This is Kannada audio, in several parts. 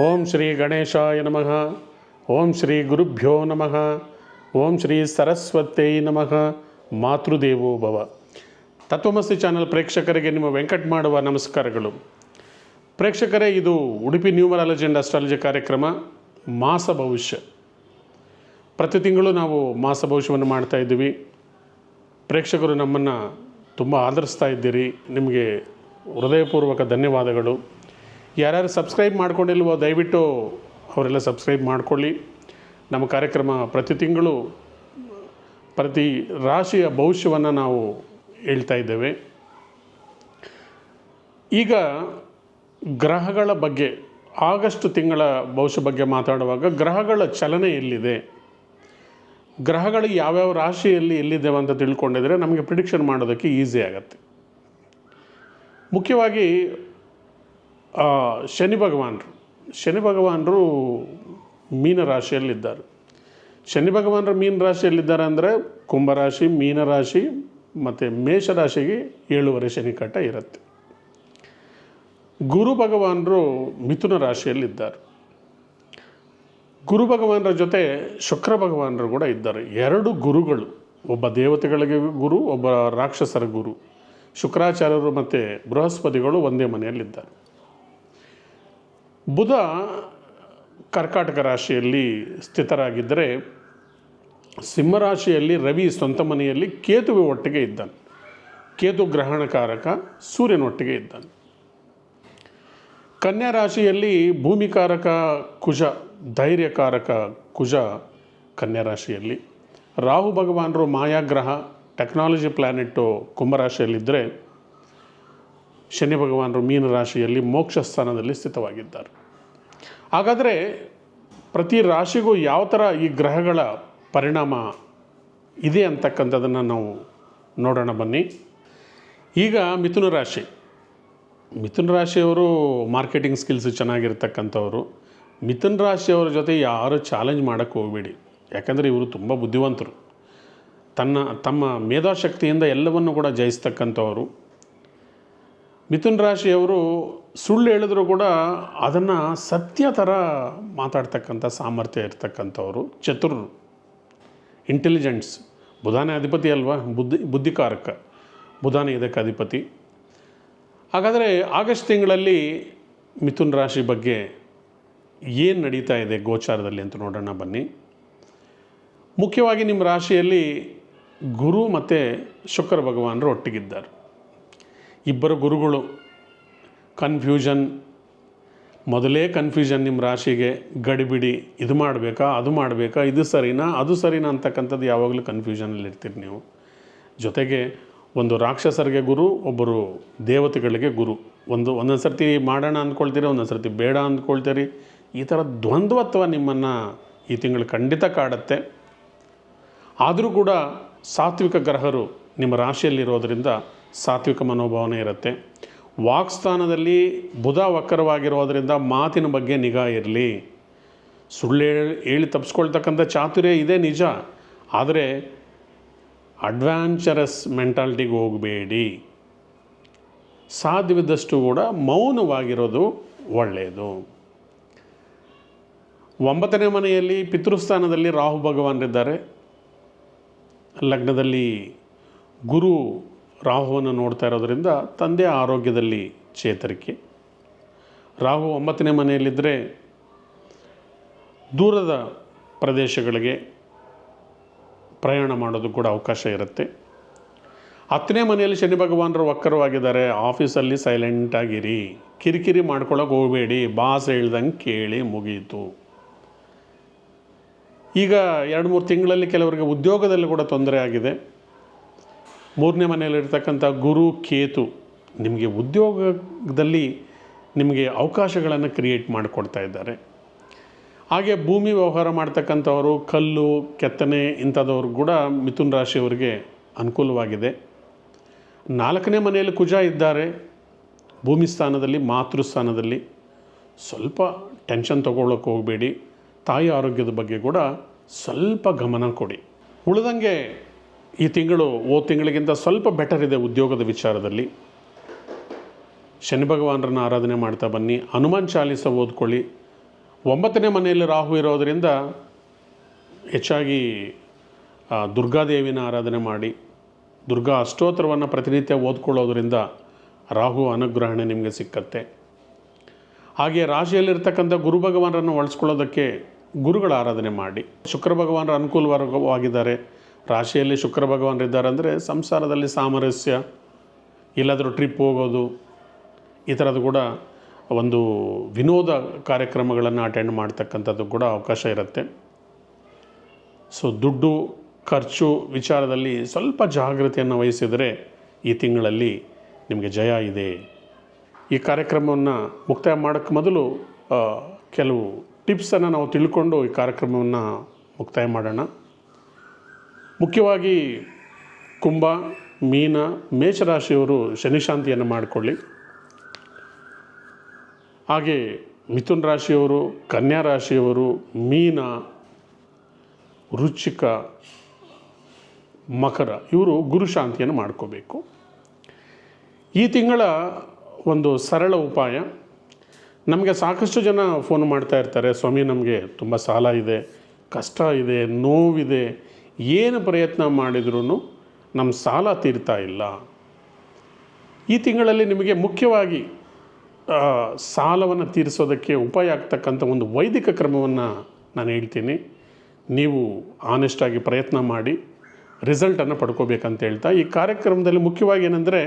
ಓಂ ಶ್ರೀ ಗಣೇಶಾಯ ನಮಃ. ಓಂ ಶ್ರೀ ಗುರುಭ್ಯೋ ನಮಃ. ಓಂ ಶ್ರೀ ಸರಸ್ವತೈ ನಮಃ. ಮಾತೃದೇವೋ ಭವ. ತತ್ವಮಸ್ತಿ ಚಾನಲ್ ಪ್ರೇಕ್ಷಕರಿಗೆ ನಿಮ್ಮ ವೆಂಕಟ್ ಮಾಡುವ ನಮಸ್ಕಾರಗಳು. ಪ್ರೇಕ್ಷಕರೇ, ಇದು ಉಡುಪಿ ನ್ಯೂಮರಾಲಜಿ ಅಂಡ್ ಅಸ್ಟ್ರಾಲಜಿ ಕಾರ್ಯಕ್ರಮ, ಮಾಸ ಭವಿಷ್ಯ. ಪ್ರತಿ ತಿಂಗಳು ನಾವು ಮಾಸ ಭವಿಷ್ಯವನ್ನು ಮಾಡ್ತಾ ಇದ್ದೀವಿ. ಪ್ರೇಕ್ಷಕರು ನಮ್ಮನ್ನು ತುಂಬ ಆಧರಿಸ್ತಾ ಇದ್ದೀರಿ. ನಿಮಗೆ ಹೃದಯಪೂರ್ವಕ ಧನ್ಯವಾದಗಳು. ಯಾರ್ಯಾರು ಸಬ್ಸ್ಕ್ರೈಬ್ ಮಾಡ್ಕೊಂಡಿಲ್ವೋ ದಯವಿಟ್ಟು ಅವರೆಲ್ಲ ಸಬ್ಸ್ಕ್ರೈಬ್ ಮಾಡಿಕೊಳ್ಳಿ. ನಮ್ಮ ಕಾರ್ಯಕ್ರಮ ಪ್ರತಿ ತಿಂಗಳು, ಪ್ರತಿ ರಾಶಿಯ ಭವಿಷ್ಯವನ್ನು ನಾವು ಹೇಳ್ತಾ ಇದ್ದೇವೆ. ಈಗ ಗ್ರಹಗಳ ಬಗ್ಗೆ, ಆಗಸ್ಟ್ ತಿಂಗಳ ಭವಿಷ್ಯ ಬಗ್ಗೆ ಮಾತಾಡುವಾಗ ಗ್ರಹಗಳ ಚಲನೆ ಎಲ್ಲಿದೆ? ಗ್ರಹಗಳು ಯಾವ್ಯಾವ ರಾಶಿಯಲ್ಲಿ ಎಲ್ಲಿದ್ದೇವೆ ಅಂತ ತಿಳ್ಕೊಂಡಿದ್ರೆ ನಮಗೆ ಪ್ರಿಡಿಕ್ಷನ್ ಮಾಡೋದಕ್ಕೆ ಈಸಿ ಆಗುತ್ತೆ. ಮುಖ್ಯವಾಗಿ ಶನಿ ಭಗವಾನರು. ಶನಿ ಭಗವಾನರು ಮೀನ ರಾಶಿಯಲ್ಲಿದ್ದಾರೆ. ಶನಿ ಭಗವಾನರು ಮೀನ ರಾಶಿಯಲ್ಲಿದ್ದಾರೆ ಅಂದರೆ ಕುಂಭರಾಶಿ ಮೀನರಾಶಿ ಮತ್ತು ಮೇಷರಾಶಿಗೆ ಏಳುವರೆ ಶನಿಕಟ್ಟ ಇರುತ್ತೆ. ಗುರು ಭಗವಾನರು ಮಿಥುನ ರಾಶಿಯಲ್ಲಿದ್ದಾರೆ. ಗುರು ಭಗವಾನರ ಜೊತೆ ಶುಕ್ರ ಭಗವಾನರು ಕೂಡ ಇದ್ದಾರೆ. ಎರಡು ಗುರುಗಳು, ಒಬ್ಬ ದೇವತೆಗಳಿಗೆ ಗುರು, ಒಬ್ಬ ರಾಕ್ಷಸರ ಗುರು. ಶುಕ್ರಾಚಾರ್ಯರು ಮತ್ತು ಬೃಹಸ್ಪತಿಗಳು ಒಂದೇ ಮನೆಯಲ್ಲಿದ್ದಾರೆ. ಬುಧ ಕರ್ಕಾಟಕ ರಾಶಿಯಲ್ಲಿ ಸ್ಥಿತರಾಗಿದ್ದರೆ ಸಿಂಹರಾಶಿಯಲ್ಲಿ ರವಿ ಸ್ವಂತ ಮನೆಯಲ್ಲಿ ಕೇತುವೆ ಒಟ್ಟಿಗೆ ಇದ್ದಾನೆ. ಕೇತು ಗ್ರಹಣಕಾರಕ ಸೂರ್ಯನೊಟ್ಟಿಗೆ ಇದ್ದಾನೆ. ಕನ್ಯಾ ರಾಶಿಯಲ್ಲಿ ಭೂಮಿಕಾರಕ ಕುಜ ಧೈರ್ಯಕಾರಕ ಕುಜ ಕನ್ಯಾ ರಾಶಿಯಲ್ಲಿ. ರಾಹು ಭಗವಾನರು ಮಾಯಾಗ್ರಹ, ಟೆಕ್ನಾಲಜಿ ಪ್ಲ್ಯಾನೆಟ್ಟು ಕುಂಭರಾಶಿಯಲ್ಲಿದ್ದರೆ ಶನಿ ಭಗವಾನರು ಮೀನ ರಾಶಿಯಲ್ಲಿ ಮೋಕ್ಷ ಸ್ಥಾನದಲ್ಲಿ ಸ್ಥಿತವಾಗಿದ್ದಾರೆ. ಹಾಗಾದರೆ ಪ್ರತಿ ರಾಶಿಗೂ ಯಾವ ಥರ ಈ ಗ್ರಹಗಳ ಪರಿಣಾಮ ಇದೆ ಅಂತಕ್ಕಂಥದ್ದನ್ನು ನಾವು ನೋಡೋಣ ಬನ್ನಿ. ಈಗ ಮಿಥುನ ರಾಶಿ. ಮಿಥುನ ರಾಶಿಯವರು ಮಾರ್ಕೆಟಿಂಗ್ ಸ್ಕಿಲ್ಸ್ ಚೆನ್ನಾಗಿರ್ತಕ್ಕಂಥವ್ರು. ಮಿಥುನ ರಾಶಿಯವರ ಜೊತೆ ಯಾರು ಚಾಲೆಂಜ್ ಮಾಡೋಕ್ಕೆ ಹೋಗಬೇಡಿ. ಯಾಕಂದರೆ ಇವರು ತುಂಬ ಬುದ್ಧಿವಂತರು. ತನ್ನ ತಮ್ಮ ಮೇಧಾಶಕ್ತಿಯಿಂದ ಎಲ್ಲವನ್ನು ಕೂಡ ಜಯಿಸ್ತಕ್ಕಂಥವರು. ಮಿಥುನ್ ರಾಶಿಯವರು ಸುಳ್ಳು ಹೇಳಿದ್ರು ಕೂಡ ಅದನ್ನು ಸತ್ಯ ಥರ ಮಾತಾಡ್ತಕ್ಕಂಥ ಸಾಮರ್ಥ್ಯ ಇರ್ತಕ್ಕಂಥವ್ರು ಚತುರರು ಇಂಟೆಲಿಜೆಂಟ್ಸ್ ಬುಧಾನೇ ಅಧಿಪತಿ ಅಲ್ವಾ? ಬುದ್ಧಿ, ಬುದ್ಧಿಕಾರಕ. ಬುಧಾನೇ ಇದಕ್ಕೆ ಅಧಿಪತಿ. ಹಾಗಾದರೆ ಆಗಸ್ಟ್ ತಿಂಗಳಲ್ಲಿ ಮಿಥುನ್ ರಾಶಿ ಬಗ್ಗೆ ಏನು ನಡೀತಾ ಇದೆ ಗೋಚಾರದಲ್ಲಿ ಅಂತ ನೋಡೋಣ ಬನ್ನಿ. ಮುಖ್ಯವಾಗಿ ನಿಮ್ಮ ರಾಶಿಯಲ್ಲಿ ಗುರು ಮತ್ತು ಶುಕ್ರ ಭಗವಾನರು ಒಟ್ಟಿಗಿದ್ದಾರೆ. ಇಬ್ಬರು ಗುರುಗಳು. ಕನ್ಫ್ಯೂಷನ್ ಮೊದಲೇ ಕನ್ಫ್ಯೂಷನ್ ನಿಮ್ಮ ರಾಶಿಗೆ ಗಡಿಬಿಡಿ, ಇದು ಮಾಡಬೇಕಾ, ಅದು ಮಾಡಬೇಕಾ, ಇದು ಸರಿನಾ, ಅದು ಸರಿನಾ ಅಂತಕ್ಕಂಥದ್ದು ಯಾವಾಗಲೂ ಕನ್ಫ್ಯೂಷನಲ್ಲಿ ಇರ್ತೀರಿ ನೀವು. ಜೊತೆಗೆ ಒಂದು ರಾಕ್ಷಸರಿಗೆ ಗುರು, ಒಬ್ಬರು ದೇವತೆಗಳಿಗೆ ಗುರು. ಒಂದು ಒಂದೊಂದು ಸರ್ತಿ ಮಾಡೋಣ ಅಂದ್ಕೊಳ್ತೀರಿ ಒಂದೊಂದು ಸರ್ತಿ ಬೇಡ ಅಂದ್ಕೊಳ್ತೀರಿ. ಈ ಥರ ದ್ವಂದ್ವತ್ವ ನಿಮ್ಮನ್ನು ಈ ತಿಂಗಳು ಖಂಡಿತ ಕಾಡುತ್ತೆ. ಆದರೂ ಕೂಡ ಸಾತ್ವಿಕ ಗ್ರಹರು ನಿಮ್ಮ ರಾಶಿಯಲ್ಲಿರೋದರಿಂದ ಸಾತ್ವಿಕ ಮನೋಭಾವನೆ ಇರುತ್ತೆ. ವಾಕ್ಸ್ಥಾನದಲ್ಲಿ ಬುಧ ವಕ್ರವಾಗಿರೋದರಿಂದ ಮಾತಿನ ಬಗ್ಗೆ ನಿಗಾ ಇರಲಿ. ಸುಳ್ಳು ಹೇಳಿ ಹೇಳಿ ತಪ್ಪಿಸ್ಕೊಳ್ತಕ್ಕಂಥ ಚಾತುರ್ಯ ಇದೆ ನಿಜ. ಆದರೆ ಅಡ್ವೆಂಚರಸ್ ಮೆಂಟಾಲಿಟಿಗೆ ಹೋಗಬೇಡಿ. ಸಾಧ್ಯವಿದ್ದಷ್ಟು ಕೂಡ ಮೌನವಾಗಿರೋದು ಒಳ್ಳೆಯದು ಒಂಬತ್ತನೇ ಮನೆಯಲ್ಲಿ ಪಿತೃಸ್ಥಾನದಲ್ಲಿ ರಾಹು ಭಗವಾನರಿದ್ದಾರೆ. ಲಗ್ನದಲ್ಲಿ ಗುರು ರಾಹುವನ್ನು ನೋಡ್ತಾ ಇರೋದರಿಂದ ತಂದೆಯ ಆರೋಗ್ಯದಲ್ಲಿ ಚೇತರಿಕೆ. ರಾಹು ಒಂಬತ್ತನೇ ಮನೆಯಲ್ಲಿದ್ದರೆ ದೂರದ ಪ್ರದೇಶಗಳಿಗೆ ಪ್ರಯಾಣ ಮಾಡೋದು ಕೂಡ ಅವಕಾಶ ಇರುತ್ತೆ. ಹತ್ತನೇ ಮನೆಯಲ್ಲಿ ಶನಿ ಭಗವಾನರು ವಕ್ರವಾಗಿದ್ದಾರೆ. ಆಫೀಸಲ್ಲಿ ಸೈಲೆಂಟಾಗಿರಿ ಕಿರಿಕಿರಿ ಮಾಡ್ಕೊಳ್ಳೋಕೆ ಹೋಗಬೇಡಿ. ಬಾಸ್ ಹೇಳ್ದಂಗೆ ಕೇಳಿ ಮುಗೀತು. ಈಗ ಎರಡು ಮೂರು ತಿಂಗಳಲ್ಲಿ ಕೆಲವರಿಗೆ ಉದ್ಯೋಗದಲ್ಲಿ ಕೂಡ ತೊಂದರೆ ಆಗಿದೆ. ಮೂರನೇ ಮನೆಯಲ್ಲಿರ್ತಕ್ಕಂಥ ಗುರು, ಕೇತು ನಿಮಗೆ ಉದ್ಯೋಗದಲ್ಲಿ ನಿಮಗೆ ಅವಕಾಶಗಳನ್ನು ಕ್ರಿಯೇಟ್ ಮಾಡಿಕೊಡ್ತಾ ಇದ್ದಾರೆ. ಹಾಗೆ ಭೂಮಿ ವ್ಯವಹಾರ ಮಾಡ್ತಕ್ಕಂಥವರು, ಕಲ್ಲು, ಕೆತ್ತನೆ ಇಂಥದವ್ರು ಕೂಡ ಮಿಥುನ್ ರಾಶಿಯವರಿಗೆ ಅನುಕೂಲವಾಗಿದೆ. ನಾಲ್ಕನೇ ಮನೆಯಲ್ಲಿ ಕುಜ ಇದ್ದಾರೆ, ಭೂಮಿ ಸ್ಥಾನದಲ್ಲಿ, ಮಾತೃ ಸ್ಥಾನದಲ್ಲಿ. ಸ್ವಲ್ಪ ಟೆನ್ಷನ್ ತೊಗೊಳ್ಳೋಕೆ ಹೋಗಬೇಡಿ, ತಾಯಿ ಆರೋಗ್ಯದ ಬಗ್ಗೆ ಕೂಡ ಸ್ವಲ್ಪ ಗಮನ ಕೊಡಿ. ಉಳಿದಂಗೆ ಈ ತಿಂಗಳು ಓ ತಿಂಗಳಿಗಿಂತ ಸ್ವಲ್ಪ ಬೆಟರ್ ಇದೆ ಉದ್ಯೋಗದ ವಿಚಾರದಲ್ಲಿ. ಶನಿ ಭಗವಾನರನ್ನು ಆರಾಧನೆ ಮಾಡ್ತಾ ಬನ್ನಿ. ಹನುಮಾನ್ ಚಾಲೀಸ ಓದ್ಕೊಳ್ಳಿ. ಒಂಬತ್ತನೇ ಮನೆಯಲ್ಲಿ ರಾಹು ಇರೋದರಿಂದ ಹೆಚ್ಚಾಗಿ ದುರ್ಗಾದೇವಿನ ಆರಾಧನೆ ಮಾಡಿ. ದುರ್ಗಾ ಅಷ್ಟೋತ್ತರವನ್ನು ಪ್ರತಿನಿತ್ಯ ಓದ್ಕೊಳ್ಳೋದ್ರಿಂದ ರಾಹು ಅನುಗ್ರಹಣೆ ನಿಮಗೆ ಸಿಕ್ಕತ್ತೆ. ಹಾಗೆ ರಾಶಿಯಲ್ಲಿರ್ತಕ್ಕಂಥ ಗುರು ಭಗವಾನರನ್ನು ಒಳಸ್ಕೊಳ್ಳೋದಕ್ಕೆ ಗುರುಗಳ ಆರಾಧನೆ ಮಾಡಿ. ಶುಕ್ರ ಭಗವಾನರ ಅನುಕೂಲವಾಗಿದ್ದಾರೆ ರಾಶಿಯಲ್ಲಿ ಶುಕ್ರ ಭಗವಾನರಿದ್ದಾರೆ ಅಂದರೆ ಸಂಸಾರದಲ್ಲಿ ಸಾಮರಸ್ಯ, ಎಲ್ಲಾದರೂ ಟ್ರಿಪ್ ಹೋಗೋದು, ಈ ಥರದ್ದು ಕೂಡ ಒಂದು ವಿನೋದ ಕಾರ್ಯಕ್ರಮಗಳನ್ನು ಅಟೆಂಡ್ ಮಾಡ್ತಕ್ಕಂಥದ್ದು ಕೂಡ ಅವಕಾಶ ಇರುತ್ತೆ. ಸೊ ದುಡ್ಡು, ಖರ್ಚು ವಿಚಾರದಲ್ಲಿ ಸ್ವಲ್ಪ ಜಾಗೃತಿಯನ್ನು ವಹಿಸಿದರೆ ಈ ತಿಂಗಳಲ್ಲಿ ನಿಮಗೆ ಜಯ ಇದೆ. ಈ ಕಾರ್ಯಕ್ರಮವನ್ನು ಮುಕ್ತಾಯ ಮಾಡೋಕ್ಕೆ ಮೊದಲು ಕೆಲವು ಟಿಪ್ಸನ್ನು ನಾವು ತಿಳ್ಕೊಂಡು ಈ ಕಾರ್ಯಕ್ರಮವನ್ನು ಮುಕ್ತಾಯ ಮಾಡೋಣ. ಮುಖ್ಯವಾಗಿ ಕುಂಭ, ಮೀನ, ಮೇಷರಾಶಿಯವರು ಶನಿಶಾಂತಿಯನ್ನು ಮಾಡಿಕೊಳ್ಳಿ. ಹಾಗೆ ಮಿಥುನ್ ರಾಶಿಯವರು, ಕನ್ಯಾ ರಾಶಿಯವರು, ಮೀನ ರುಚಿಕ ಮಕರ, ಇವರು ಗುರುಶಾಂತಿಯನ್ನು ಮಾಡ್ಕೋಬೇಕು. ಈ ತಿಂಗಳ ಒಂದು ಸರಳ ಉಪಾಯ, ನಮಗೆ ಸಾಕಷ್ಟು ಜನ ಫೋನ್ ಮಾಡ್ತಾ ಇರ್ತಾರೆ, ಸ್ವಾಮಿ, ನಮಗೆ ತುಂಬ ಸಾಲ ಇದೆ, ಕಷ್ಟ ಇದೆ, ನೋವಿದೆ ಏನು ಪ್ರಯತ್ನ ಮಾಡಿದ್ರೂ ನಮ್ಮ ಸಾಲ ತೀರ್ತಾ ಇಲ್ಲ. ಈ ತಿಂಗಳಲ್ಲಿ ನಿಮಗೆ ಮುಖ್ಯವಾಗಿ ಸಾಲವನ್ನು ತೀರಿಸೋದಕ್ಕೆ ಉಪಾಯ ಆಗ್ತಕ್ಕಂಥ ಒಂದು ವೈದಿಕ ಕ್ರಮವನ್ನು ನಾನು ಹೇಳ್ತೀನಿ. ನೀವು ಆನೆಸ್ಟಾಗಿ ಪ್ರಯತ್ನ ಮಾಡಿ ರಿಸಲ್ಟನ್ನು ಪಡ್ಕೋಬೇಕಂತ ಹೇಳ್ತಾ, ಈ ಕಾರ್ಯಕ್ರಮದಲ್ಲಿ ಮುಖ್ಯವಾಗಿ ಏನಂದರೆ,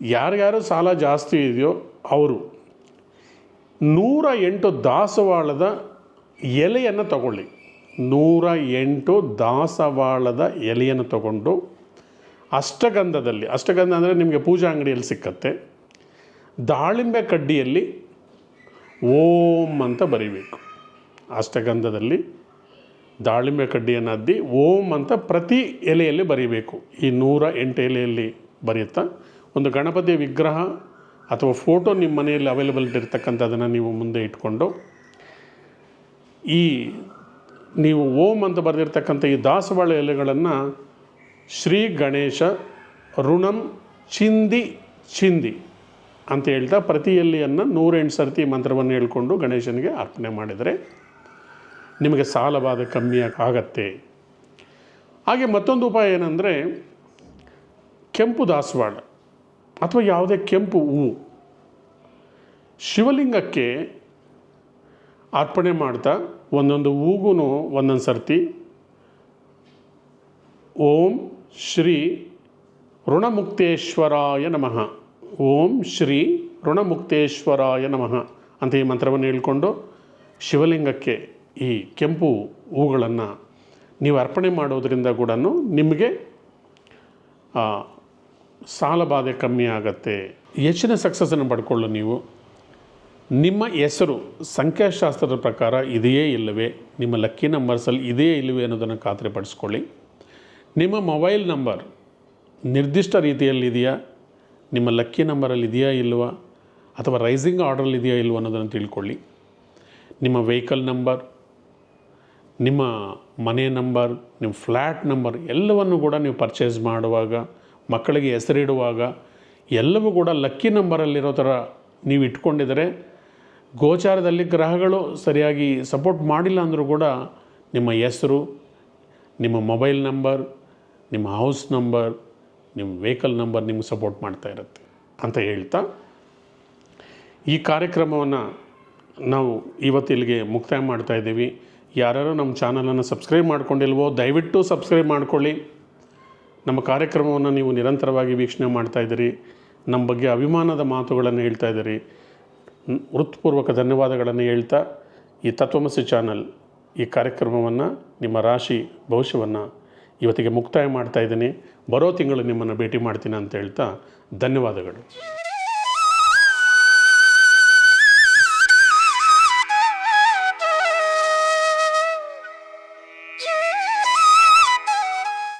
ಯಾರ್ಯಾರು ಸಾಲ ಜಾಸ್ತಿ ಇದೆಯೋ ಅವರು, ನೂರ ಎಂಟು ದಾಸವಾಳದ ಎಲೆಯನ್ನು ತಗೊಳ್ಳಿ. ನೂರ ಎಂಟು ದಾಸವಾಳದ ಎಲೆಯನ್ನು ತಗೊಂಡು ಅಷ್ಟಗಂಧದಲ್ಲಿ, ಅಷ್ಟಗಂಧ ಅಂದರೆ ನಿಮಗೆ ಪೂಜಾ ಅಂಗಡಿಯಲ್ಲಿ ಸಿಕ್ಕತ್ತೆ, ದಾಳಿಂಬೆ ಕಡ್ಡಿಯಲ್ಲಿ ಓಂ ಅಂತ ಬರೀಬೇಕು. ಅಷ್ಟಗಂಧದಲ್ಲಿ ದಾಳಿಂಬೆ ಕಡ್ಡಿಯನ್ನು ಅದ್ದಿ ಓಂ ಅಂತ ಪ್ರತಿ ಎಲೆಯಲ್ಲಿ ಬರೀಬೇಕು. ಈ ನೂರ ಎಂಟು ಎಲೆಯಲ್ಲಿ ಬರೆಯುತ್ತಾ, ಒಂದು ಗಣಪತಿ ವಿಗ್ರಹ ಅಥವಾ ಫೋಟೋ ನಿಮ್ಮ ಮನೆಯಲ್ಲಿ ಅವೈಲೇಬಲ್ ಇರ್ತಕ್ಕಂಥದ್ದನ್ನು ನೀವು ಮುಂದೆ ಇಟ್ಕೊಂಡು ಈ ನೀವು ಓಂ ಅಂತ ಬರೆದಿರ್ತಕ್ಕಂಥ ಈ ದಾಸವಾಳ ಎಲೆಗಳನ್ನು ಶ್ರೀ ಗಣೇಶ, ಋಣಂ, ಚಿಂದಿ ಚಿಂದಿ ಅಂತ ಹೇಳ್ತಾ ಪ್ರತಿ ಎಲೆಯನ್ನು ನೂರೆಂಟು ಸರ್ತಿ ಮಂತ್ರವನ್ನು ಹೇಳ್ಕೊಂಡು ಗಣೇಶನಿಗೆ ಅರ್ಪಣೆ ಮಾಡಿದರೆ ನಿಮಗೆ ಸಾಲವಾದ ಕಮ್ಮಿ ಆಗತ್ತೆ. ಹಾಗೆ ಮತ್ತೊಂದು ಉಪಾಯ ಏನಂದರೆ ಕೆಂಪು ದಾಸವಾಳ ಅಥವಾ ಯಾವುದೇ ಕೆಂಪು ಹೂವು ಶಿವಲಿಂಗಕ್ಕೆ ಅರ್ಪಣೆ ಮಾಡ್ತಾ ಒಂದೊಂದು ಹೂಗೂ ಒಂದೊಂದು ಸರ್ತಿ. ಓಂ ಶ್ರೀ ಋಣಮುಕ್ತೇಶ್ವರಾಯ ನಮಃ. ಓಂ ಶ್ರೀ ಋಣಮುಕ್ತೇಶ್ವರಾಯ ನಮಃ ಅಂತ ಈ ಮಂತ್ರವನ್ನು ಹೇಳ್ಕೊಂಡು ಶಿವಲಿಂಗಕ್ಕೆ ಈ ಕೆಂಪು ಹೂಗಳನ್ನು ನೀವು ಅರ್ಪಣೆ ಮಾಡೋದರಿಂದ ಕೂಡ ನಿಮಗೆ ಸಾಲ ಬಾಧೆ ಕಮ್ಮಿ ಆಗತ್ತೆ. ಹೆಚ್ಚಿನ ಸಕ್ಸಸ್ಸನ್ನು ಪಡ್ಕೊಳ್ಳು ನೀವು. ನಿಮ್ಮ ಹೆಸರು ಸಂಖ್ಯಾಶಾಸ್ತ್ರದ ಪ್ರಕಾರ ಇದೆಯೇ ಇಲ್ಲವೇ? ನಿಮ್ಮ ಲಕ್ಕಿ ನಂಬರ್ಸಲ್ಲಿ ಇದೆಯೇ ಇಲ್ಲವೇ ಅನ್ನೋದನ್ನು ಖಾತ್ರಿಪಡಿಸ್ಕೊಳ್ಳಿ. ನಿಮ್ಮ ಮೊಬೈಲ್ ನಂಬರ್ ನಿರ್ದಿಷ್ಟ ರೀತಿಯಲ್ಲಿ ಇದೆಯಾ ನಿಮ್ಮ ಲಕ್ಕಿ ನಂಬರಲ್ಲಿ ಇದೆಯಾ ಇಲ್ವಾ ಅಥವಾ ರೈಸಿಂಗ್ ಆರ್ಡ್ರಲ್ಲಿ ಇದೆಯಾ ಇಲ್ವಾ ಅನ್ನೋದನ್ನು ತಿಳ್ಕೊಳ್ಳಿ. ನಿಮ್ಮ ವೆಹಿಕಲ್ ನಂಬರ್, ನಿಮ್ಮ ಮನೆ ನಂಬರ್, ನಿಮ್ಮ ಫ್ಲ್ಯಾಟ್ ನಂಬರ್ ಎಲ್ಲವನ್ನು ಕೂಡ ನೀವು ಪರ್ಚೇಸ್ ಮಾಡುವಾಗ, ಮಕ್ಕಳಿಗೆ ಹೆಸರಿಡುವಾಗ ಎಲ್ಲವೂ ಕೂಡ ಲಕ್ಕಿ ನಂಬರಲ್ಲಿರೋ ಥರ ನೀವು ಇಟ್ಕೊಂಡಿದರೆ ಗೋಚಾರದಲ್ಲಿ ಗ್ರಹಗಳು ಸರಿಯಾಗಿ ಸಪೋರ್ಟ್ ಮಾಡಿಲ್ಲ ಅಂದರೂ ಕೂಡ ನಿಮ್ಮ ಹೆಸರು, ನಿಮ್ಮ ಮೊಬೈಲ್ ನಂಬರ್, ನಿಮ್ಮ ಹೌಸ್ ನಂಬರ್, ನಿಮ್ಮ ವೆಹಿಕಲ್ ನಂಬರ್ ನಿಮ್ಗೆ ಸಪೋರ್ಟ್ ಮಾಡ್ತಾ ಇರುತ್ತೆ ಅಂತ ಹೇಳ್ತಾ ಈ ಕಾರ್ಯಕ್ರಮವನ್ನು ನಾವು ಇವತ್ತು ಇಲ್ಲಿಗೆ ಮುಕ್ತಾಯ ಮಾಡ್ತಾ ಇದ್ದೀವಿ. ಯಾರ್ಯಾರು ನಮ್ಮ ಚಾನಲನ್ನು ಸಬ್ಸ್ಕ್ರೈಬ್ ಮಾಡ್ಕೊಂಡಿಲ್ವೋ ದಯವಿಟ್ಟು ಸಬ್ಸ್ಕ್ರೈಬ್ ಮಾಡ್ಕೊಳ್ಳಿ. ನಮ್ಮ ಕಾರ್ಯಕ್ರಮವನ್ನು ನೀವು ನಿರಂತರವಾಗಿ ವೀಕ್ಷಣೆ ಮಾಡ್ತಾ ಇದ್ದೀರಿ. ನಮ್ಮ ಬಗ್ಗೆ ಅಭಿಮಾನದ ಮಾತುಗಳನ್ನು ಹೇಳ್ತಾ ಇದ್ದೀರಿ. ಹೃತ್ಪೂರ್ವಕ ಧನ್ಯವಾದಗಳನ್ನು ಹೇಳ್ತಾ ಈ ತತ್ವಮಸಿ ಚಾನಲ್ ಈ ಕಾರ್ಯಕ್ರಮವನ್ನು ನಿಮ್ಮ ರಾಶಿ ಭವಿಷ್ಯವನ್ನು ಇವತ್ತಿಗೆ ಮುಕ್ತಾಯ ಮಾಡ್ತಾ ಇದ್ದೀನಿ. ಬರೋ ತಿಂಗಳು ನಿಮ್ಮನ್ನು ಭೇಟಿ ಮಾಡ್ತೀನಿ ಅಂತ ಹೇಳ್ತಾ ಧನ್ಯವಾದಗಳು.